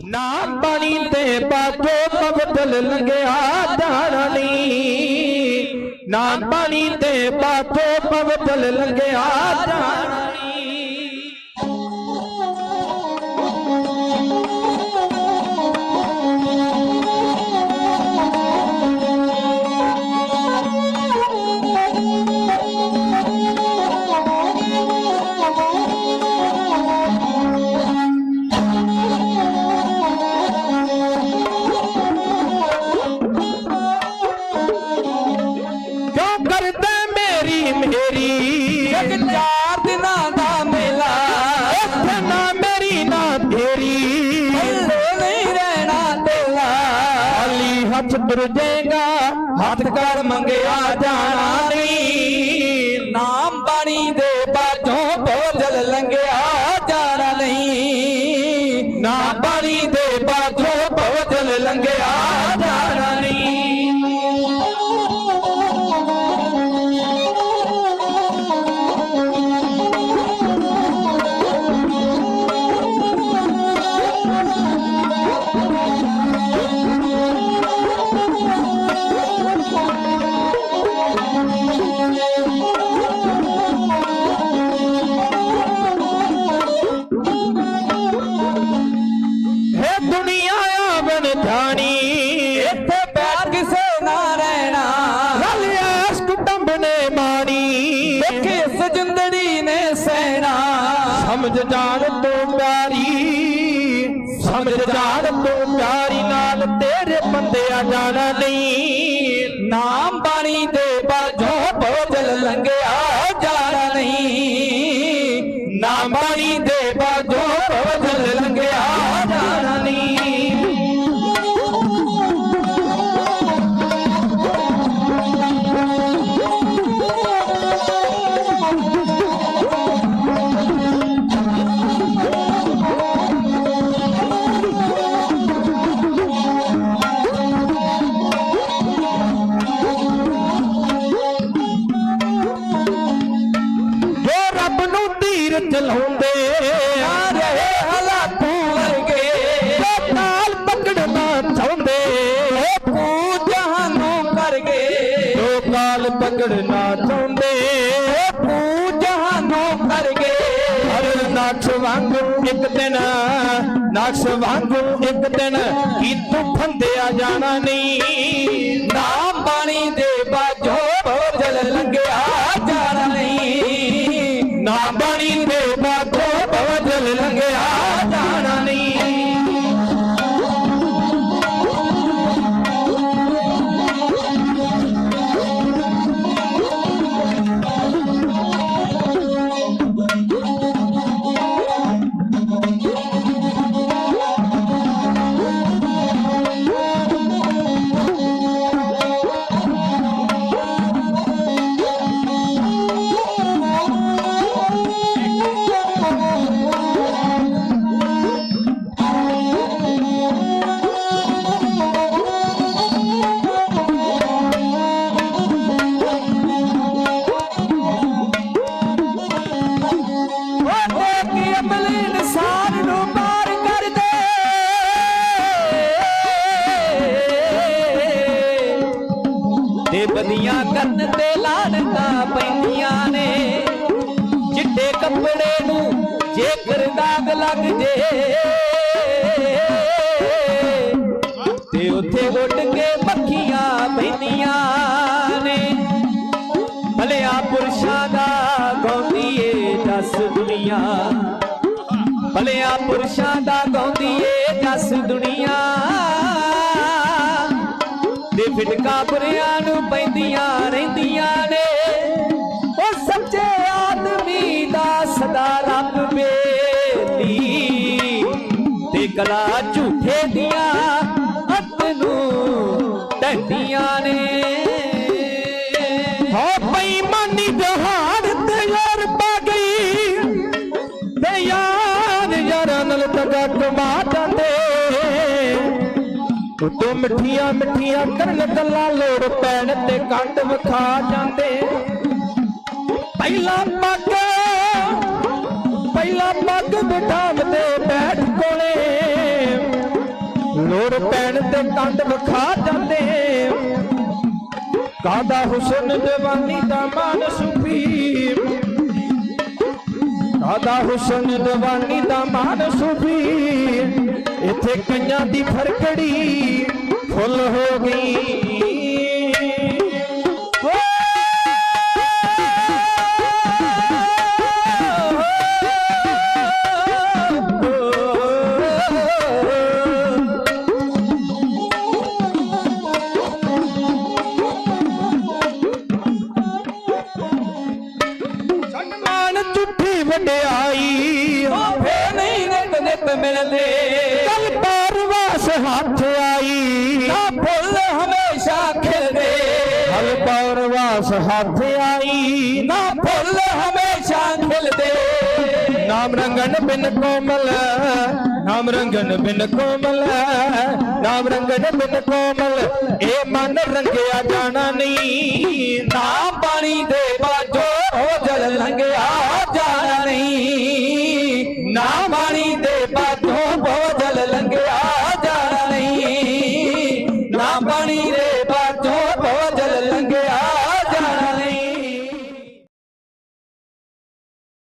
ਨਾਮ ਪਾਣੀ ਤੇ ਬਾਜੋ ਪਵਤਲ ਲੰਗਿਆ ਜਾਣਾ ਨਹੀਂ ਨਾਮ ਬਾਣੀ ਤੇ ਬਾਜੋ ਪਵਤਲ ਲੰਗਿਆ ਜਾਣਾ ਮੇਰੀ। ਮੇਰੀ ਇੱਕ ਚਾਰ ਦਿਨਾਂ ਦਾ ਮੇਲਾ। ਇੱਥੇ ਨਾ ਮੇਰੀ ਨਾ ਤੇਰੀ। ਪੱਲੇ ਨਹੀਂ ਰਹਿਣਾ ਤੇਲਾ। ਖਾਲੀ ਹੱਥ ਤੁਰ ਜਾਏਗਾ ਹੱਥ ਕਰ ਮੰਗਿਆ ਜਾਣਾ ਨਹੀਂ। ਨਾਮ ਬਾਣੀ ਦੇ ਬਾਝੋਂ ਭੋਜਲ ਲੰਘਿਆ ਜਾਣਾ ਨਹੀਂ। ਨਾ ਬਾਣੀ ਨੇ ਮਾਣੀ ਕਿਸ ਜਿੰਦੜੀ ਨੇ ਸਹਿਣਾ ਸਮਝ ਜਾਣ ਤੋਂ ਪਿਆਰੀ। ਸਮਝ ਜਾਣ ਤੋਂ ਪਿਆਰੀ ਨਾਲ ਤੇਰੇ ਬੰਦਿਆ ਜਾਣਾ ਨਹੀਂ। ਨਾਮ ਬਾਣੀ ਦੇ ਚਲਾਉਂਦੇ ਨਾ ਰਹੇ ਹਾਲਾਤੂ ਵਰਗੇ। ਜੋ ਤਾਲ ਪਕੜਨਾ ਚਾਹੁੰਦੇ ਪੂ ਜਹਾਨੋਂ ਕਰਗੇ। ਜੋ ਕਾਲ ਪਕੜਨਾ ਚਾਹੁੰਦੇ ਪੂ ਜਹਾਨੋਂ ਕਰਗੇ। ਹਰ ਨਾਕਸ਼ ਵਾਂਗੂ ਇੱਕ ਦਿਨ ਨਾਕਸ਼ ਵਾਂਗੂ ਇੱਕ ਦਿਨ ਕੀ ਤੂੰ ਫੰਦਿਆ ਜਾਣਾ ਨਹੀਂ ਨਾਮ ਬਦੀਆਂ ਕਰਨ ਤੇ ਲਾਣਤਾਂ ਪੈਂਦੀਆਂ ਨੇ। ਚਿੱਟੇ ਕੱਪੜੇ ਨੂੰ ਜੇਕਰ ਦਾਗ ਲੱਗ ਜੇ, ਤੇ ਉੱਥੇ ਉੱਡ ਕੇ ਮੱਖੀਆਂ ਪੈਂਦੀਆਂ ਨੇ। ਭਲਿਆ ਪੁਰਸ਼ਾਂ ਦਾ ਗਾਉਂਦੀ ਏ ਜਸ ਦੁਨੀਆ। ਭਲਿਆ ਪੁਰਸ਼ਾਂ ਦਾ ਗਾਉਂਦੀ ਏ ਦਸ ਦੁਨੀਆ। ਫਿਟਕਾ ਬੁਰਿਆਂ ਨੂੰ ਪੈਂਦੀਆਂ ਰਹਿੰਦੀਆਂ ਨੇ। ਉਹ ਸੱਚੇ ਆਦਮੀ ਦਾ ਸਦਾ ਰੱਬ ਬੇਲੀ। ਤੇ ਕਲਾ ਝੂਠੇ ਦੀਆਂ ਅੱਤ ਨੂੰ ਢੰਡੀਆਂ ਨੇ। ਹੋ ਬੇਈਮਾਨੀ ਦਹਾ ਉਤੋਂ ਮਿੱਠੀਆਂ ਮਿੱਠੀਆਂ ਕਰਨ ਗੱਲਾਂ ਲੋੜ ਪੈਣ ਤੇ ਕੰਡ ਵਿਖਾ ਜਾਂਦੇ। ਪਹਿਲਾ ਪੱਗ ਪਹਿਲਾ ਪੱਗ ਬਿਠਾਵਦੇ ਬੈਠ ਕੋਲੇ। ਲੋੜ ਪੈਣ ਤੇ ਕੰਡ ਵਿਖਾ ਜਾਂਦੇ। ਕਾਦਾ ਹੁਸਨ ਜਵਾਨੀ ਦਾ ਮਨ ਸੁਫੀ ਕਾਦਾ ਹੁਸਨ ਜਵਾਨੀ ਦਾ ਮਨ ਸੁਫੀ ਇੱਥੇ ਕਈਆਂ ਦੀ ਫਰਕੜੀ ਫੁੱਲ ਹੋ ਗਈ। ਸਨਮਾਨ ਝੁੱਠੀ ਵਡਿਆਈ ਫੇ ਨਹੀਂ ਨਿਤ ਨਿਤ ਮਿਲਦੇ। ਹੱਥ ਆਈ। ਨਾ ਫੁੱਲ ਹਮੇਸ਼ਾ ਖਿਲਦੇ। ਕਲ ਪਰਵਾਸ ਹੱਥ ਆਈ। ਨਾ ਫੁੱਲ ਹਮੇਸ਼ਾ ਖਿਲਦੇ। ਨਾਮ ਰੰਗਨ ਬਿਨ ਕੋਮਲ ਨਾਮ ਰੰਗਨ ਬਿਨ ਕੋਮਲ ਨਾਮ ਰੰਗਨ ਬਿਨ ਕੋਮਲ ਇਹ ਮਨ ਰੰਗਿਆ ਜਾਣਾ ਨਹੀਂ। ਨਾ ਪਾਣੀ ਦੇ